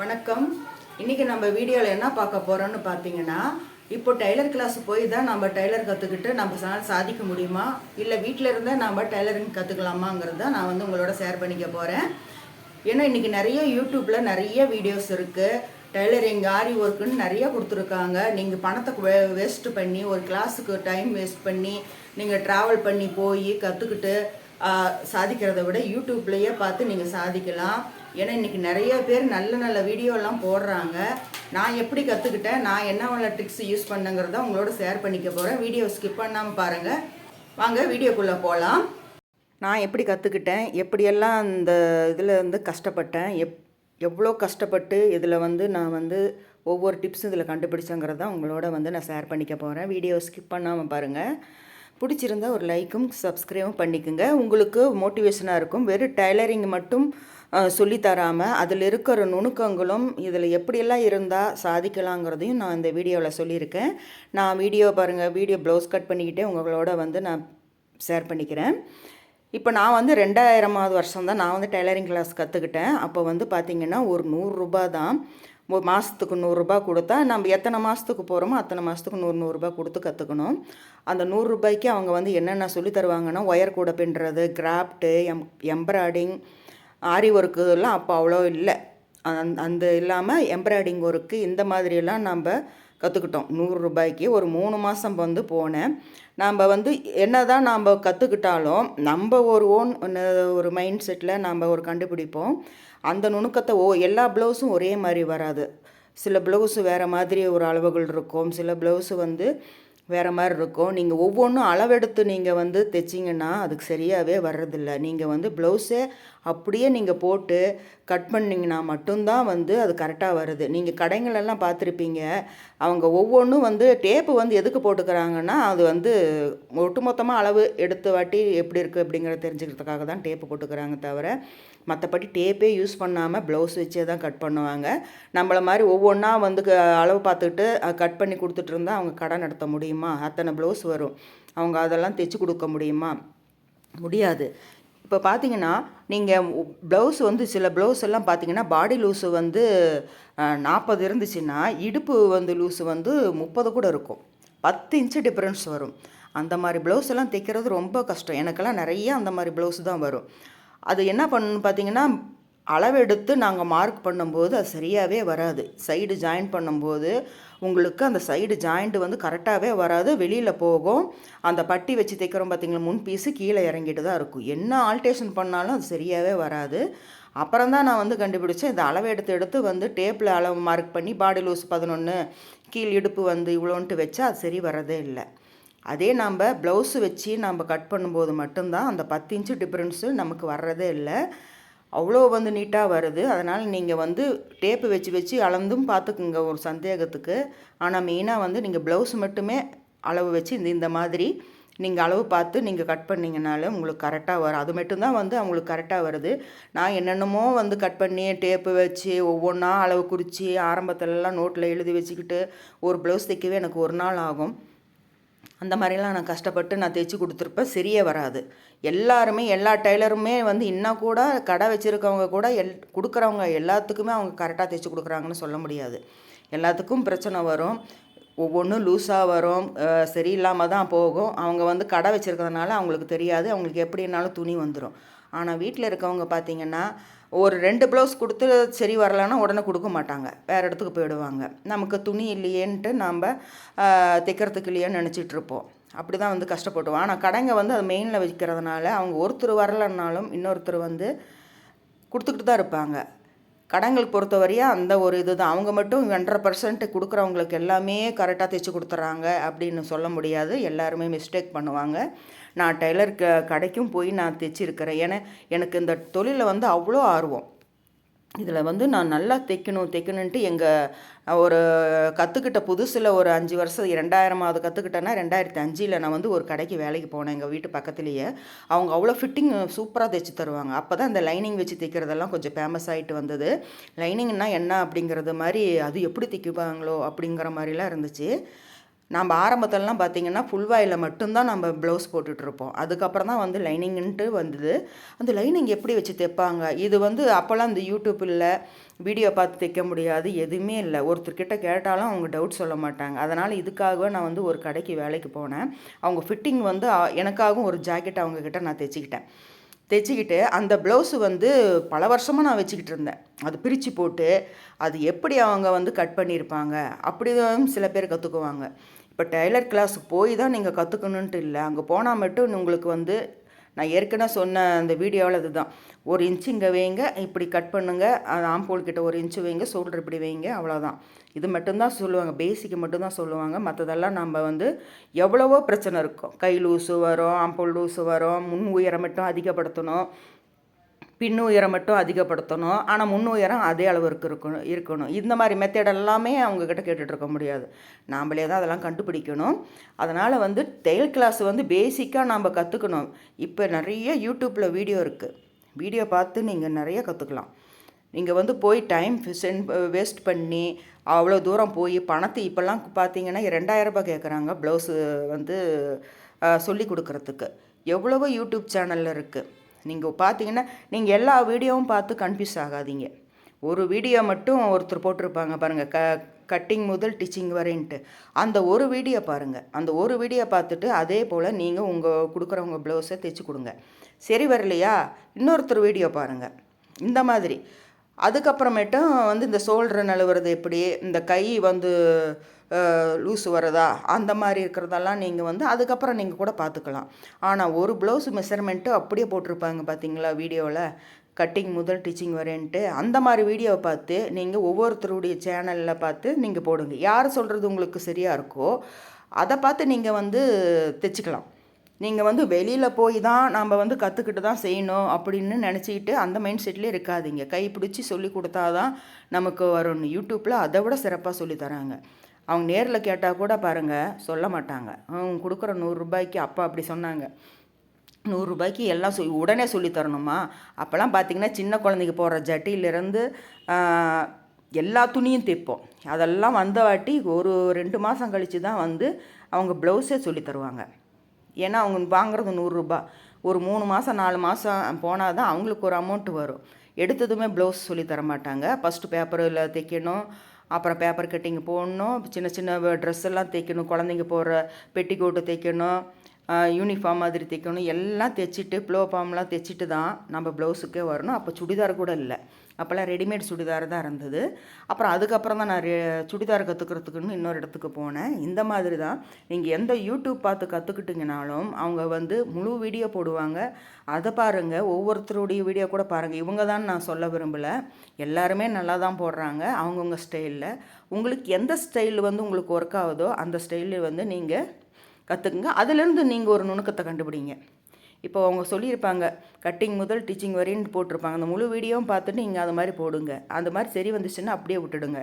வணக்கம். இன்னைக்கு நம்ம வீடியோவில் என்ன பார்க்க போகிறோன்னு பார்த்தீங்கன்னா இப்போ டைலர் கிளாஸ் போய் தான் நம்ம டைலர் கற்றுக்கிட்டு நம்ம சாதிக்க முடியுமா? இல்லை வீட்டில் இருந்தே நம்ம டைலரிங் கற்றுக்கலாமாங்கிறத நான் வந்து உங்களோட ஷேர் பண்ணிக்க போகிறேன் ஏன்னா இன்னைக்கு நிறைய யூடியூப்பில் நிறைய வீடியோஸ் இருக்குது டைலரிங் ஆரி ஒர்க்குன்னு நிறைய கொடுத்துருக்காங்க. நீங்கள் பணத்தை வேஸ்ட் பண்ணி ஒரு கிளாஸுக்கு டைம் வேஸ்ட் பண்ணி நீங்கள் ட்ராவல் பண்ணி போய் கற்றுக்கிட்டு சாதிக்கிறத விட யூடியூப்லேயே பார்த்து நீங்கள் சாதிக்கலாம். ஏன்னா இன்னைக்கு நிறைய பேர் நல்ல நல்ல வீடியோலாம் போடுறாங்க. நான் எப்படி கற்றுக்கிட்டேன் நான் என்ன ட்ரிக்ஸ் யூஸ் பண்ணேங்கிறத உங்களோட ஷேர் பண்ணிக்க போகிறேன் வீடியோ ஸ்கிப் பண்ணாமல் பாருங்கள் வாங்க வீடியோக்குள்ளே போகலாம் நான் எப்படி கற்றுக்கிட்டேன் எப்படியெல்லாம் இந்த இதில் வந்து கஷ்டப்பட்டேன்? எப் எவ்வளோ கஷ்டப்பட்டு இதில் வந்து நான் வந்து ஒவ்வொரு டிப்ஸும் இதில் கண்டுபிடிச்சங்கிறத உங்களோட வந்து நான் ஷேர் பண்ணிக்க போகிறேன் வீடியோ ஸ்கிப் பண்ணாமல் பாருங்கள் பிடிச்சிருந்தா ஒரு லைக்கும் சப்ஸ்கிரைபும் பண்ணிக்கோங்க. உங்களுக்கு மோட்டிவேஷனாக இருக்கும். வெறும் டைலரிங் மட்டும் சொல்லித்தராமல் அதில் இருக்கிற நுணுக்கங்களும் இதில் எப்படியெல்லாம் இருந்தால் சாதிக்கலாங்கிறதையும் நான் இந்த வீடியோவில் சொல்லியிருக்கேன். நான் வீடியோ பாருங்கள் வீடியோ ப்ளவுஸ் கட் பண்ணிக்கிட்டே உங்களோட வந்து நான் ஷேர் பண்ணிக்கிறேன். இப்போ நான் வந்து ரெண்டாயிரமாவது வருஷம் தான் நான் வந்து டெய்லரிங் கிளாஸ் கற்றுக்கிட்டேன் அப்போ வந்து பார்த்திங்கன்னா ஒரு நூறுரூபா தான். ஒரு மாதத்துக்கு நூறுரூபா கொடுத்தா நம்ம எத்தனை மாதத்துக்கு போகிறோமோ அத்தனை மாதத்துக்கு நூறு நூறுரூபா கொடுத்து கற்றுக்கணும் அந்த நூறுரூபாய்க்கு அவங்க வந்து என்னென்ன சொல்லி தருவாங்கன்னா ஒயர் கூட பின்னுறது கிராஃப்ட்டு எம் எம்ப்ராய்டிங் ஆரி ஒர்க்கு எல்லாம் அப்போ அவ்வளோ இல்லை. அந் அந்த இல்லாமல் எம்ப்ராய்டிங் ஒர்க்கு இந்த மாதிரியெல்லாம் நம்ம கற்றுக்கிட்டோம். நூறு ரூபாய்க்கு ஒரு மூணு மாதம் வந்து போனேன். நாம் வந்து என்ன தான் நாம் கற்றுக்கிட்டாலும் நம்ம ஒரு ஓன் ஒரு மைண்ட் செட்டில் நம்ம ஒரு கண்டுபிடிப்போம். அந்த நுணுக்கத்தை ஓ எல்லா ப்ளவுஸும் ஒரே மாதிரி வராது. சில ப்ளவுஸு வேறு மாதிரி ஒரு அளவுகள் இருக்கும். சில ப்ளவுஸு வந்து வேறு மாதிரி இருக்கும் நீங்கள் ஒவ்வொன்றும் அளவெடுத்து நீங்கள் வந்து தைச்சிங்கன்னா அதுக்கு சரியாகவே வர்றதில்ல. நீங்கள் வந்து ப்ளவுஸே அப்படியே நீங்கள் போட்டு கட் பண்ணிங்கன்னா மட்டும்தான் வந்து அது கரெக்டாக வருது. நீங்கள் கடைங்களெல்லாம் பார்த்துருப்பீங்க. அவங்க ஒவ்வொன்றும் வந்து டேப்பு வந்து எதுக்கு போட்டுக்கிறாங்கன்னா அது வந்து ஒட்டுமொத்தமாக அளவு எடுத்து வாட்டி எப்படி இருக்குது அப்படிங்கிறத தெரிஞ்சுக்கிறதுக்காக தான் டேப்பு போட்டுக்கிறாங்க தவிர மற்றபடி டேப்பே யூஸ் பண்ணாமல் ப்ளவுஸ் வச்சே தான் கட் பண்ணுவாங்க. நம்மள மாதிரி ஒவ்வொன்றா வந்து க- அளவு பார்த்துக்கிட்டு கட் பண்ணி கொடுத்துட்டு இருந்தால் அவங்க கடை நடத்த முடியும்? அத்தனை ப்ளவுஸ் வரும். அவங்க அதெல்லாம் தைச்சி கொடுக்க முடியுமா? முடியாது. இப்போ பார்த்தீங்கன்னா நீங்கள் ப்ளவுஸ் வந்து சில ப்ளவுஸ் எல்லாம் பார்த்தீங்கன்னா பாடி லூஸு வந்து நாற்பது இருந்துச்சுன்னா இடுப்பு வந்து லூஸு வந்து முப்பது கூட இருக்கும். பத்து இன்ச்சு டிஃப்ரென்ஸ் வரும். அந்த மாதிரி ப்ளவுஸ் எல்லாம் தைக்கிறது ரொம்ப கஷ்டம். எனக்கெல்லாம் நிறைய அந்த மாதிரி ப்ளவுஸ் தான் வரும். அது என்ன பண்ணணும் பார்த்தீங்கன்னா அளவெடுத்து நாங்கள் மார்க் பண்ணும்போது அது சரியாகவே வராது. சைடு ஜாயின் பண்ணும்போது உங்களுக்கு அந்த சைடு ஜாயிண்ட் வந்து கரெக்டாகவே வராது. வெளியில் போகும். அந்த பட்டி வச்சு தைக்கிறோம் பார்த்தீங்களா முன் பீஸு கீழே இறங்கிட்டு தான் இருக்கும். என்ன ஆல்டேஷன் பண்ணாலும் அது சரியாகவே வராது. அப்புறம் தான் நான் வந்து கண்டுபிடிச்சேன் இந்த அளவு எடுத்து எடுத்து வந்து டேப்பில் அளவு மார்க் பண்ணி பாடி லூஸ் பதினொன்று கீழ் இடுப்பு வந்து இவ்வளோன்ட்டு வச்சா அது சரி வரதே இல்லை. அதே நம்ம ப்ளவுஸு வச்சு நம்ம கட் பண்ணும்போது மட்டும்தான் அந்த பத்து இன்ச்சு டிஃப்ரென்ஸு நமக்கு வர்றதே இல்லை. அவ்வளோ வந்து நீட்டாக வருது. அதனால் நீங்கள் வந்து டேப்பு வச்சு வச்சு அளந்தும் பார்த்துக்குங்க ஒரு சந்தேகத்துக்கு. ஆனால் மெயினாக வந்து நீங்கள் ப்ளவுஸ் மட்டுமே அளவு வச்சு இந்த இந்த மாதிரி நீங்கள் அளவு பார்த்து நீங்கள் கட் பண்ணிங்கனாலும் உங்களுக்கு கரெக்டாக வரும். அது மட்டும்தான் வந்து அவங்களுக்கு கரெக்டாக வருது. நான் என்னென்னமோ வந்து கட் பண்ணி டேப்பு வச்சு ஒவ்வொன்றா அளவு குறித்து ஆரம்பத்துலலாம் நோட்டில் எழுதி வச்சுக்கிட்டு ஒரு ப்ளவுஸ் தைக்கவே எனக்கு ஒரு நாள் ஆகும். அந்த மாதிரிலாம் நான் கஷ்டப்பட்டு நான் தைச்சி கொடுத்துருப்பேன். சரியே வராது. எல்லாருமே எல்லா டைலருமே வந்து இன்னும் கூட கடை வச்சுருக்கவங்க கூட எல் கொடுக்குறவங்க எல்லாத்துக்குமே அவங்க கரெக்டாக தைச்சி கொடுக்குறாங்கன்னு சொல்ல முடியாது. எல்லாத்துக்கும் பிரச்சனை வரும். ஒவ்வொன்றும் லூஸாக வரும் சரியில்லாமல் தான் போகும். அவங்க வந்து கடை வச்சுருக்கிறதுனால அவங்களுக்கு தெரியாது. அவங்களுக்கு எப்படினாலும் துணி வந்துடும் ஆனால் வீட்டில் இருக்கவங்க பார்த்தீங்கன்னா ஒரு ரெண்டு ப்ளவுஸ் கொடுத்து சரி வரலன்னா உடனே கொடுக்க மாட்டாங்க. வேறு இடத்துக்கு போயிடுவாங்க. நமக்கு துணி இல்லையேன்ட்டு நாம் தைக்கிறதுக்கு இல்லையேன்னு நினச்சிட்ருப்போம் அப்படி தான் வந்து கஷ்டப்படுவோம் ஆனால் கடைங்க வந்து அது மெயினில் வைக்கிறதுனால அவங்க ஒருத்தர் வரலைன்னாலும் இன்னொருத்தர் வந்து கொடுத்துக்கிட்டு தான் இருப்பாங்க. கடைங்களுக்கு பொறுத்தவரையும் அந்த ஒரு இது தான் அவங்க மட்டும் ஹண்ட்ரட் பர்சன்ட் கொடுக்குறவங்களுக்கு எல்லாமே கரெக்டாக தைச்சி கொடுத்துட்றாங்க அப்படின்னு சொல்ல முடியாது. எல்லாருமே மிஸ்டேக் பண்ணுவாங்க. நான் டெய்லர் க கடைக்கும் போய் நான் தைச்சிருக்கிறேன் ஏன்னா எனக்கு இந்த தொழிலில் வந்து அவ்வளோ ஆர்வம். இதில் வந்து நான் நல்லா தைக்கணும் தைக்கணுன்ட்டு எங்கள் ஒரு கற்றுக்கிட்ட புதுசில் ஒரு அஞ்சு வருஷம் ரெண்டாயிரமாவது கற்றுக்கிட்டேன்னா ரெண்டாயிரத்தி அஞ்சில் நான் வந்து ஒரு கடைக்கு வேலைக்கு போனேன் எங்கள் வீட்டு பக்கத்துலேயே. அவங்க அவ்வளோ ஃபிட்டிங் சூப்பராக தைச்சி தருவாங்க. அப்போ தான் இந்த லைனிங் வச்சு தைக்கிறதெல்லாம் கொஞ்சம் ஃபேமஸ் ஆகிட்டு வந்தது. லைனிங்னால் என்ன அப்படிங்கிறது மாதிரி அது எப்படி தைக்குவாங்களோ அப்படிங்கிற மாதிரிலாம் இருந்துச்சு. நம்ம ஆரம்பத்திலலாம் பார்த்தீங்கன்னா ஃபுல் வாயில் மட்டும்தான் நம்ம ப்ளவுஸ் போட்டுட்ருப்போம் அதுக்கப்புறம் தான் வந்து லைனிங்ன்ட்டு வந்தது. அந்த லைனிங் எப்படி வச்சு தைப்பாங்க? இது வந்து அப்போல்லாம் இந்த யூடியூப் இல்லை வீடியோ பார்த்து தைக்க முடியாது எதுவுமே இல்லை. ஒருத்தர்கிட்ட கேட்டாலும் அவங்க டவுட் சொல்ல மாட்டாங்க. அதனால் இதுக்காகவே நான் வந்து ஒரு கடைக்கு வேலைக்கு போனேன். அவங்க ஃபிட்டிங் வந்து எனக்காகவும் ஒரு ஜாக்கெட் அவங்கக்கிட்ட நான் தைச்சிக்கிட்டேன். தைச்சிக்கிட்டு அந்த ப்ளவுஸு வந்து பல வருஷமாக நான் வச்சுக்கிட்டு இருந்தேன். அது பிரித்து போட்டு அது எப்படி அவங்க வந்து கட் பண்ணியிருப்பாங்க? அப்படி தான் சில பேர் கற்றுக்குவாங்க இப்போ டெய்லர் கிளாஸுக்கு போய் தான் நீங்கள் கற்றுக்கணுன்ட்டு இல்லை. அங்கே போனால் மட்டும் உங்களுக்கு வந்து நான் ஏற்கனவே சொன்ன அந்த வீடியோவில் இதுதான் ஒரு இன்ச்சு இங்கே வைங்க இப்படி கட் பண்ணுங்கள் அது ஆம்போல் கிட்ட ஒரு இன்ச்சு வைங்க ஷோல்டர் இப்படி வைங்க அவ்வளோதான் இது மட்டும்தான் சொல்லுவாங்க பேசிக்கு மட்டும்தான் சொல்லுவாங்க. மற்றதெல்லாம் நம்ம வந்து எவ்வளவோ பிரச்சனை இருக்கும். கை லூசு வரும் ஆம்போல் லூசு வரும் முன் உயரம் மட்டும் அதிகப்படுத்தணும். பின் உயரம் மட்டும் அதிகப்படுத்தணும். ஆனால் முன் உயரம் அதே அளவுக்கு இருக்கணும் இருக்கணும். இந்த மாதிரி மெத்தட் எல்லாமே அவங்கக்கிட்ட கேட்டுட்டு இருக்க முடியாது. நாம்ளே தான் அதெல்லாம் கண்டுபிடிக்கணும். அதனால் வந்து தையல் கிளாஸ் வந்து பேசிக்காக நாம் கற்றுக்கணும் இப்போ நிறைய யூடியூப்பில் வீடியோ இருக்குது வீடியோ பார்த்து நீங்கள் நிறைய கற்றுக்கலாம் நீங்கள் வந்து போய் டைம் சென்ட் வேஸ்ட் பண்ணி அவ்வளோ தூரம் போய் பணத்தை இப்போல்லாம் பார்த்தீங்கன்னா ரெண்டாயிரம் கேட்குறாங்க ப்ளவுஸு வந்து சொல்லி கொடுக்குறதுக்கு. எவ்வளவோ யூடியூப் சேனலில் இருக்குது நீங்கள் பார்த்தீங்கன்னா நீங்கள் எல்லா வீடியோவும் பார்த்து கன்ஃபியூஸ் ஆகாதீங்க. ஒரு வீடியோ மட்டும் ஒருத்தர் போட்டிருப்பாங்க பாருங்கள் க கட்டிங் முதல் டிச்சிங் வரைன்ட்டு. அந்த ஒரு வீடியோ பாருங்கள் அந்த ஒரு வீடியோ பார்த்துட்டு அதே போல் நீங்கள் உங்கள் கொடுக்குறவங்க ப்ளவுஸை தைச்சி கொடுங்க. சரி வரலையா? இன்னொருத்தர் வீடியோ பாருங்கள் இந்த மாதிரி. அதுக்கப்புறமேட்டும் வந்து இந்த ஷோல்டர் நழுவுறது எப்படி? இந்த கை வந்து லூஸ் வரதா அந்த மாதிரி இருக்கிறதெல்லாம் நீங்கள் வந்து அதுக்கப்புறம் நீங்கள் கூட பார்த்துக்கலாம். ஆனால் ஒரு ப்ளவுஸ் மெஷர்மெண்ட்டு அப்படியே போட்டிருப்பாங்க பார்த்தீங்களா வீடியோவில்? கட்டிங் முதல் டிச்சிங் வரேன்ட்டு. அந்த மாதிரி வீடியோவை பார்த்து நீங்கள் ஒவ்வொருத்தருடைய சேனலில் பார்த்து நீங்கள் போடுங்க. யார் சொல்கிறது உங்களுக்கு சரியாக இருக்கோ அதை பார்த்து நீங்கள் வந்து தைச்சிக்கலாம். நீங்கள் வந்து வெளியில் போய் தான் நம்ம வந்து கற்றுக்கிட்டு தான் செய்யணும் அப்படின்னு நினச்சிக்கிட்டு அந்த மைண்ட் செட்லேயே இருக்காதீங்க. கை பிடிச்சி சொல்லி கொடுத்தா தான் நமக்கு வரும்னு. யூடியூப்பில் அதை விட சிறப்பாக சொல்லித்தராங்க அவங்க நேரில் கேட்டால் கூட பாருங்கள் சொல்ல மாட்டாங்க. அவங்க கொடுக்குற நூறுரூபாய்க்கு அப்பா அப்படி சொன்னாங்க. நூறுரூபாய்க்கு எல்லாம் சொல்லி உடனே சொல்லித்தரணுமா அப்போல்லாம் பார்த்தீங்கன்னா சின்ன குழந்தைக்கு போடுற ஜட்டியிலேருந்து எல்லா துணியும் தைப்போம். அதெல்லாம் வந்த வாட்டி ஒரு ரெண்டு மாதம் கழித்து தான் வந்து அவங்க ப்ளவுஸே சொல்லி தருவாங்க. ஏன்னா அவங்க வாங்குறது நூறுரூபா ஒரு மூணு மாதம் நாலு மாதம் போனால் தான் அவங்களுக்கு ஒரு அமௌண்ட் வரும். எடுத்ததுமே ப்ளவுஸ் சொல்லி தர மாட்டாங்க ஃபஸ்ட்டு பேப்பரில் தைக்கணும் அப்புறம் பேப்பர் கட்டிங் போடணும் சின்ன சின்ன ட்ரெஸ் எல்லாம் தைக்கணும் குழந்தைங்க போடுற பெட்டிக்கோட்டு தைக்கணும் யூனிஃபார்ம் மாதிரி தைக்கணும் எல்லாம் தைச்சிட்டு ப்ளோ ஃபார்ம்லாம் தைச்சிட்டு தான் நம்ம ப்ளவுஸுக்கே வரணும். அப்போ சுடிதார் கூட இல்லை. அப்போல்லாம் ரெடிமேட் சுடிதார் தான் இருந்தது. அப்புறம் அதுக்கப்புறம் தான் நான் ரெ சுடிதார் கற்றுக்கிறதுக்குன்னு இன்னொரு இடத்துக்கு போனேன். இந்த மாதிரி தான் நீங்கள் எந்த யூடியூப் பார்த்து கற்றுக்கிட்டிங்கனாலும் அவங்க வந்து முழு வீடியோ போடுவாங்க. அதை பாருங்கள் ஒவ்வொருத்தருடைய வீடியோ கூட பாருங்கள் இவங்க தான் நான் சொல்ல விரும்பலை. எல்லாருமே நல்லா தான் போடுறாங்க. அவங்கவுங்க ஸ்டைலில். உங்களுக்கு எந்த ஸ்டைல் வந்து உங்களுக்கு ஒர்க் ஆகுதோ அந்த ஸ்டைலில் வந்து நீங்கள் கற்றுக்குங்க அதுலேருந்து நீங்கள் ஒரு நுணுக்கத்தை கண்டுபிடிங்க. இப்போ அவங்க சொல்லியிருப்பாங்க கட்டிங் முதல் டீச்சிங் வரைன்னு போட்டிருப்பாங்க. அந்த முழு வீடியோவும் பார்த்துட்டு நீங்கள் அது மாதிரி போடுங்க. அந்த மாதிரி சரி வந்துச்சுன்னா அப்படியே விட்டுடுங்க.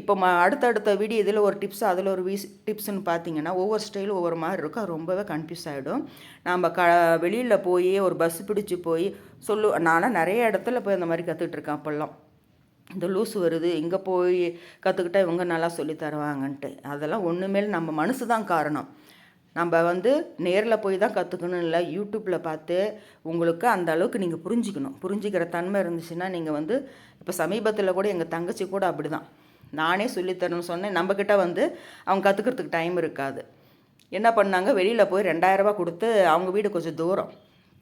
இப்போ ம அடுத்தடுத்த வீடியோ இதில் ஒரு டிப்ஸ் அதில் ஒரு வீஸ் டிப்ஸ்னு பார்த்தீங்கன்னா ஒவ்வொரு ஸ்டைலும் ஒவ்வொரு மாதிரி இருக்கும். அது ரொம்பவே கன்ஃபியூஸ் ஆகிடும் நம்ம க வெளியில் போய் ஒரு பஸ் பிடிச்சி போய் சொல்லு நானும் நிறைய இடத்துல போய் அந்த மாதிரி கற்றுக்கிட்டு இருக்கேன் அப்போல்லாம். இந்த லூஸ் வருது இங்கே போய் கற்றுக்கிட்டா இவங்க நல்லா சொல்லி தருவாங்கன்ட்டு. அதெல்லாம் ஒன்றுமே நம்ம மனசு தான் காரணம். நம்ம வந்து நேரில் போய் தான் கற்றுக்கணும் இல்லை யூடியூப்பில் பார்த்து உங்களுக்கு அந்த அளவுக்கு நீங்கள் புரிஞ்சிக்கணும். புரிஞ்சிக்கிற தன்மை இருந்துச்சுன்னா நீங்கள் வந்து இப்போ சமீபத்தில் கூட எங்கள் தங்கச்சி கூட அப்படி தான் நானே சொல்லித்தரணும்னு சொன்னேன். நம்மக்கிட்ட வந்து அவங்க கற்றுக்கிறதுக்கு டைம் இருக்காது. என்ன பண்ணாங்க? வெளியில் போய் ரெண்டாயிரரூபா கொடுத்து அவங்க வீடு கொஞ்சம் தூரம்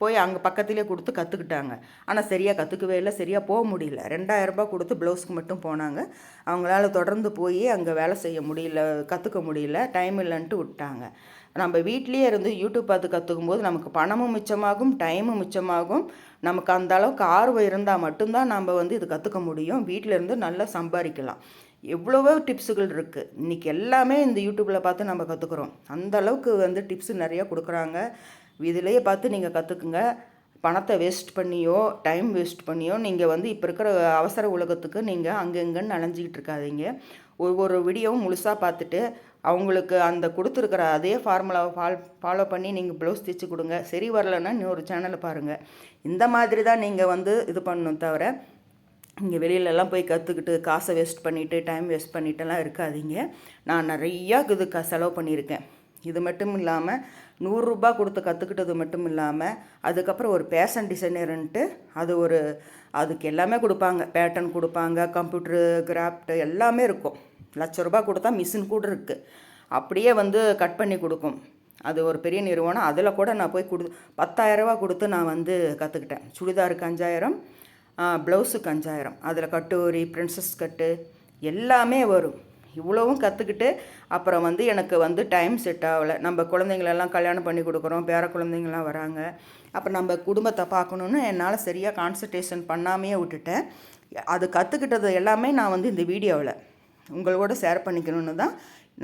போய் அங்கே பக்கத்துலேயே கொடுத்து கற்றுக்கிட்டாங்க ஆனால் சரியாக கற்றுக்கவே இல்லை சரியாக போக முடியல. ரெண்டாயிரரூபா கொடுத்து ப்ளவுஸ்க்கு மட்டும் போனாங்க. அவங்களால தொடர்ந்து போய் அங்கே வேலை செய்ய முடியல கற்றுக்க முடியல டைம் இல்லைன்ட்டு விட்டாங்க. நம்ம வீட்லேயே இருந்து யூடியூப் பார்த்து கற்றுக்கும் போது நமக்கு பணமும் மிச்சமாகும் டைமும் மிச்சமாகும். நமக்கு அந்த அளவுக்கு ஆர்வம் இருந்தால் மட்டும்தான் நம்ம வந்து இது கற்றுக்க முடியும். வீட்டில் இருந்து நல்லா சம்பாதிக்கலாம் எவ்வளவோ டிப்ஸுகள் இருக்குது இன்றைக்கி எல்லாமே இந்த யூடியூப்பில் பார்த்து நம்ம கற்றுக்குறோம் அந்த அளவுக்கு வந்து டிப்ஸ் நிறையா கொடுக்குறாங்க. இதிலேயே பார்த்து நீங்கள் கற்றுக்குங்க பணத்தை வேஸ்ட் பண்ணியோ டைம் வேஸ்ட் பண்ணியோ நீங்கள் வந்து இப்போ இருக்கிற அவசர உலகத்துக்கு நீங்கள் அங்கங்கன்னு அலைஞ்சிக்கிட்டு இருக்காதீங்க. ஒவ்வொரு வீடியோவும் முழுசாக பார்த்துட்டு அவங்களுக்கு அந்த கொடுத்துருக்குற அதே ஃபார்முலாவை ஃபால் ஃபாலோ பண்ணி நீங்கள் ப்ளவுஸ் தைச்சி கொடுங்க. சரி வரலைன்னா இன்னொரு சேனலை பாருங்கள் இந்த மாதிரி தான் நீங்கள் வந்து இது பண்ணணும் தவிர இங்கே வெளியிலலாம் போய் கற்றுக்கிட்டு காசை வேஸ்ட் பண்ணிவிட்டு டைம் வேஸ்ட் பண்ணிட்டுலாம் இருக்காதீங்க. நான் நிறையா இது க செலவு பண்ணியிருக்கேன். இது மட்டும் இல்லாமல் நூறுரூபா கொடுத்து கற்றுக்கிட்டது மட்டும் இல்லாமல் அதுக்கப்புறம் ஒரு பேஷன் டிசைனருன்ட்டு அது ஒரு அதுக்கு எல்லாமே கொடுப்பாங்க. பேட்டர்ன் கொடுப்பாங்க கம்ப்யூட்ரு கிராஃப்ட் எல்லாமே இருக்கும். லட்ச ரூபா கொடுத்தா மிஷின் கூட இருக்குது அப்படியே வந்து கட் பண்ணி கொடுக்கும். அது ஒரு பெரிய நிறுவனம். அதில் கூட நான் போய் கொடு பத்தாயிரரூபா கொடுத்து நான் வந்து கற்றுக்கிட்டேன் சுடிதாருக்கு அஞ்சாயிரம் ப்ளவுஸுக்கு அஞ்சாயிரம். அதில் கட்டோரி பிரின்சஸ் கட்டு எல்லாமே வரும். இவ்வளவும் கற்றுக்கிட்டு அப்புறம் வந்து எனக்கு வந்து டைம் செட் ஆகலை. நம்ம குழந்தைங்களெல்லாம் கல்யாணம் பண்ணி கொடுக்குறோம். பேர குழந்தைங்களாம் வராங்க. அப்போ நம்ம குடும்பத்தை பார்க்கணுன்னு என்னால் சரியாக கான்சன்ட்ரேஷன் பண்ணாமையே விட்டுட்டேன். அது கற்றுக்கிட்டது எல்லாமே நான் வந்து இந்த வீடியோவில் உங்களோட ஷேர் பண்ணிக்கணுன்னு தான்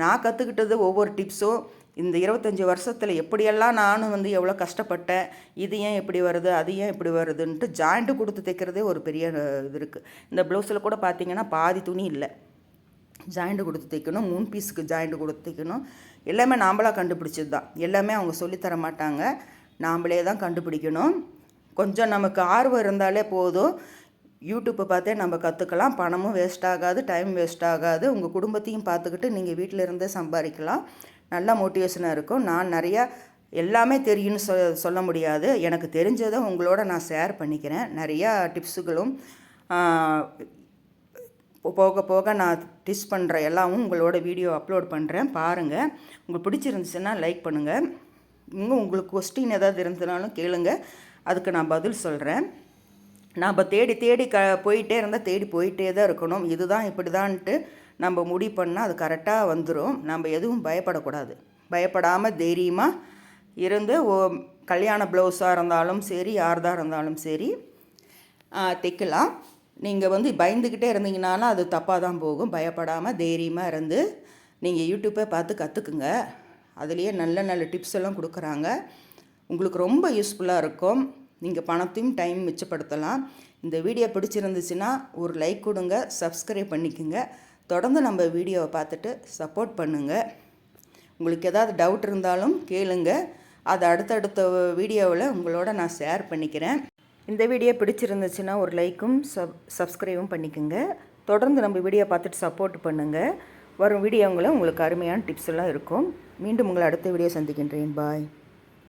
நான் கற்றுக்கிட்டது ஒவ்வொரு டிப்ஸும் இந்த இருபத்தஞ்சி வருஷத்தில் எப்படியெல்லாம் நானும் வந்து எவ்வளோ கஷ்டப்பட்டேன் இது ஏன் இப்படி வருது அது ஏன் இப்படி வருதுன்ட்டு ஜாயிண்ட்டு கொடுத்து தைக்கிறதே ஒரு பெரிய இது இருக்குது இந்த ப்ளவுஸில் கூட பார்த்தீங்கன்னா பாதி துணி இல்லை. ஜாயிண்ட்டு கொடுத்து தைக்கணும் மூணு பீஸுக்கு ஜாயிண்ட்டு கொடுத்து தைக்கணும். எல்லாமே நாம்பளாக கண்டுபிடிச்சது தான். எல்லாமே அவங்க சொல்லித்தர மாட்டாங்க. நாம்ளே தான் கண்டுபிடிக்கணும். கொஞ்சம் நமக்கு ஆர்வம் இருந்தாலே போதும். யூடியூப்பை பார்த்தே நம்ம கற்றுக்கலாம் பணமும் வேஸ்ட் ஆகாது டைம் வேஸ்ட் ஆகாது. உங்கள் குடும்பத்தையும் பார்த்துக்கிட்டு நீங்கள் வீட்டில் இருந்தே சம்பாதிக்கலாம் நல்லா மோட்டிவேஷனாக இருக்கும். நான் நிறையா எல்லாமே தெரியும்னு சொ சொல்ல முடியாது. எனக்கு தெரிஞ்சதை உங்களோட நான் ஷேர் பண்ணிக்கிறேன். நிறையா டிப்ஸுகளும் போக போக நான் டிஸ் பண்ணுற எல்லாமும் உங்களோட வீடியோ அப்லோட் பண்ணுறேன் பாருங்கள் உங்களுக்கு பிடிச்சிருந்துச்சுன்னா லைக் பண்ணுங்கள் இன்னும் உங்களுக்கு கொஸ்டின் ஏதாவது இருந்ததுனாலும் கேளுங்கள் அதுக்கு நான் பதில் சொல்கிறேன் நம்ம தேடி தேடி க போயிட்டே இருந்தால் தேடி போயிட்டே தான் இருக்கணும். இதுதான் இப்படி தான்ட்டு நம்ம முடிவு பண்ணால் அது கரெக்டாக வந்துடும் நம்ம எதுவும் பயப்படக்கூடாது. பயப்படாமல் தைரியமாக இருந்து ஓ கல்யாண ப்ளவுஸாக இருந்தாலும் சரி யார்தாக இருந்தாலும் சரி தைக்கலாம். நீங்கள் வந்து பயந்துக்கிட்டே இருந்தீங்கனாலும் அது தப்பாக தான் போகும். பயப்படாமல் தைரியமாக இருந்து நீங்கள் யூடியூப்பை பார்த்து கற்றுக்குங்க அதுலேயே நல்ல நல்ல டிப்ஸ் எல்லாம் கொடுக்குறாங்க. உங்களுக்கு ரொம்ப யூஸ்ஃபுல்லாக இருக்கும். நீங்கள் பணத்தையும் டைம் மிச்சப்படுத்தலாம். இந்த வீடியோ பிடிச்சிருந்துச்சுன்னா ஒரு லைக் கொடுங்க சப்ஸ்கிரைப் பண்ணிக்கோங்க. தொடர்ந்து நம்ம வீடியோவை பார்த்துட்டு சப்போர்ட் பண்ணுங்கள் உங்களுக்கு ஏதாவது டவுட் இருந்தாலும் கேளுங்க. அதை அடுத்தடுத்த வீடியோவில் உங்களோட நான் ஷேர் பண்ணிக்கிறேன். இந்த வீடியோ பிடிச்சிருந்துச்சுன்னா ஒரு லைக்கும் சப் சப்ஸ்கிரைபும் பண்ணிக்கோங்க. தொடர்ந்து நம்ம வீடியோ பார்த்துட்டு சப்போர்ட் பண்ணுங்கள் வரும் வீடியோங்களும் உங்களுக்கு அருமையான டிப்ஸ் எல்லாம் இருக்கும். மீண்டும் உங்களை அடுத்த வீடியோ சந்திக்கின்றேன். பாய்